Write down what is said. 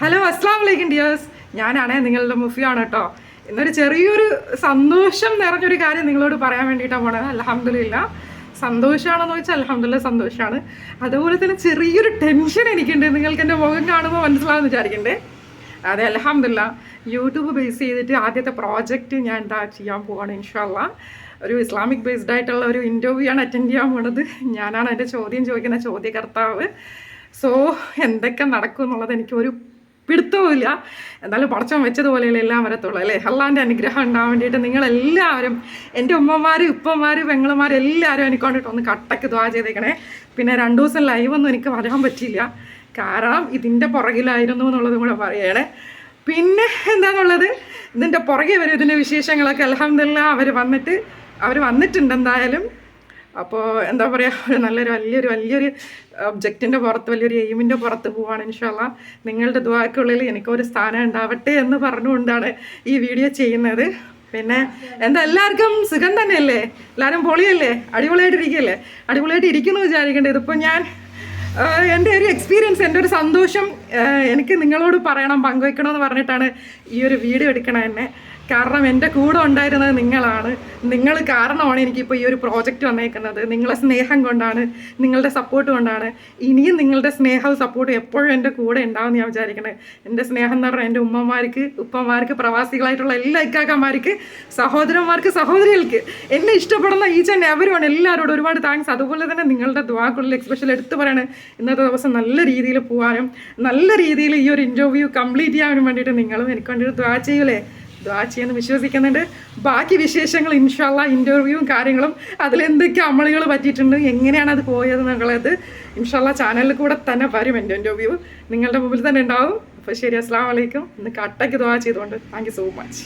Hello അസ്സാം വലൈക്കും dears ഞാനാണേ നിങ്ങളുടെ മുഫിയാണ് കേട്ടോ ഇന്നൊരു ചെറിയൊരു സന്തോഷം നിറഞ്ഞൊരു കാര്യം നിങ്ങളോട് പറയാൻ വേണ്ടിയിട്ടാണ് പോണത്. അലഹമില്ല സന്തോഷമാണെന്ന് വെച്ചാൽ അലഹമില്ല സന്തോഷമാണ് അതുപോലെ തന്നെ ചെറിയൊരു ടെൻഷൻ എനിക്കുണ്ട്. നിങ്ങൾക്ക് എന്റെ മുഖം കാണുമ്പോൾ മനസ്സിലാവുമെന്ന് വിചാരിക്കണ്ടേ. അതെ അലഹമില്ല യൂട്യൂബ് ബേസ് ചെയ്തിട്ട് ആദ്യത്തെ പ്രോജക്റ്റ് ഞാൻ എന്താ ചെയ്യാൻ പോവാണ് ഇൻഷാല്ല ഒരു ഇസ്ലാമിക് ബേസ്ഡ് ആയിട്ടുള്ള ഒരു ഇന്റർവ്യൂ ആണ് അറ്റൻഡ് ചെയ്യാൻ പോണത്. ഞാനാണ് എന്റെ ചോദ്യം ചോദിക്കുന്ന ചോദ്യകർത്താവ്. സോ എന്തൊക്കെ നടക്കും എന്നുള്ളത് എനിക്ക് ഒരു പിടുത്തവുമില്ല. എന്നാലും പടച്ചോൻ വെച്ചതുപോലെയുള്ള എല്ലാം വരത്തുള്ളൂ അല്ലേ? അള്ളാന്റെ അനുഗ്രഹം ഉണ്ടാവാൻ വേണ്ടിയിട്ട് നിങ്ങളെല്ലാവരും എന്റെ ഉമ്മമാർ ഉപ്പമാരും പെങ്ങളുമാർ എല്ലാവരും എനിക്ക് വേണ്ടിയിട്ട് ഒന്ന് കട്ടക്ക് ദ്വാ ചെയ്തേക്കണേ. പിന്നെ രണ്ടു ദിവസം ലൈവൊന്നും എനിക്ക് വരാൻ പറ്റിയില്ല. കാരണം ഇതിന്റെ പുറകിലായിരുന്നു എന്നുള്ളതും കൂടെ പറയണേ. പിന്നെ എന്താണെന്നുള്ളത് ഇതിന്റെ പുറകെ വരും ഇതിന്റെ വിശേഷങ്ങളൊക്കെ. അലഹമില്ല അവർ വന്നിട്ട് അവർ വന്നിട്ടുണ്ട് എന്തായാലും. അപ്പോൾ എന്താ പറയുക ഒരു നല്ലൊരു വലിയൊരു വലിയൊരു ഒബ്ജക്റ്റിന്റെ പുറത്ത് വലിയൊരു എയിമിന്റെ പുറത്ത് പോവാണ് ഇൻഷാല്ല നിങ്ങളുടെ ദ്വാക്കുള്ളിൽ എനിക്കൊരു സ്ഥാനം ഉണ്ടാവട്ടെ എന്ന് പറഞ്ഞുകൊണ്ടാണ് ഈ വീഡിയോ ചെയ്യുന്നത്. പിന്നെ എന്താ എല്ലാവർക്കും സുഖം തന്നെയല്ലേ? എല്ലാവരും പൊളിയല്ലേ? അടിപൊളിയായിട്ട് ഇരിക്കുകയല്ലേ അടിപൊളിയായിട്ട് ഇരിക്കുന്നു വിചാരിക്കേണ്ടത് ഇതിപ്പോൾ ഞാൻ എന്റെ ഒരു എക്സ്പീരിയൻസ് എന്റെ ഒരു സന്തോഷം എനിക്ക് നിങ്ങളോട് പറയണം പങ്കുവെക്കണമെന്ന് പറഞ്ഞിട്ടാണ് ഈ ഒരു വീഡിയോ എടുക്കണത് തന്നെ. കാരണം എന്റെ കൂടെ ഉണ്ടായിരുന്നത് നിങ്ങളാണ്. നിങ്ങൾ കാരണമാണ് എനിക്കിപ്പോൾ ഈ ഒരു പ്രോജക്റ്റ് വന്നേക്കുന്നത്. നിങ്ങളെ സ്നേഹം കൊണ്ടാണ് നിങ്ങളുടെ സപ്പോർട്ട് കൊണ്ടാണ്. ഇനിയും നിങ്ങളുടെ സ്നേഹവും സപ്പോർട്ടും എപ്പോഴും എന്റെ കൂടെ ഉണ്ടാവും ഞാൻ വിചാരിക്കണേ. എന്റെ സ്നേഹം എന്ന് പറഞ്ഞാൽ എന്റെ ഉമ്മമാർക്ക് ഉപ്പമാർക്ക് പ്രവാസികളായിട്ടുള്ള എല്ലാ ഇക്കാക്കന്മാർക്ക് സഹോദരന്മാർക്ക് സഹോദരികൾക്ക്. എന്നെ ഇഷ്ടപ്പെടുന്ന ഈച്ച് ആൻഡ് അവരുമാണ് എല്ലാവരോടും ഒരുപാട് താങ്ക്സ് അതുപോലെ തന്നെ നിങ്ങളുടെ ദ്വാക്കുള്ളിൽ എക്സ്പെഷ്യൽ എടുത്തു പറയണം ഇന്നത്തെ ദിവസം നല്ല രീതിയിൽ പോകാനും നല്ല രീതിയിൽ ഈ ഒരു ഇന്റർവ്യൂ കംപ്ലീറ്റ് ചെയ്യാനും വേണ്ടിയിട്ട് നിങ്ങളും എനിക്ക് വേണ്ടിയിട്ട് ദ്വാ ചെയ്യൂലേ. ദ്വാ ചെയ്യുമെന്ന് വിശ്വസിക്കുന്നുണ്ട്. ബാക്കി വിശേഷങ്ങൾ ഇൻഷാല്ല ഇന്റർവ്യൂവും കാര്യങ്ങളും അതിലെന്തൊക്കെ അമളികൾ പറ്റിയിട്ടുണ്ട് എങ്ങനെയാണ് അത് പോയത് എന്നുള്ളത് ഇൻഷാല്ല ചാനലിൽ കൂടെ തന്നെ വരും എന്റെ ഇന്റർവ്യൂ നിങ്ങളുടെ മുമ്പിൽ തന്നെ ഉണ്ടാവും. അപ്പോൾ ശരി അസ്സാം വലൈക്കും ഇന്ന് കട്ടയ്ക്ക് ദ്വാ ചെയ്തുകൊണ്ട് താങ്ക് സോ മച്ച്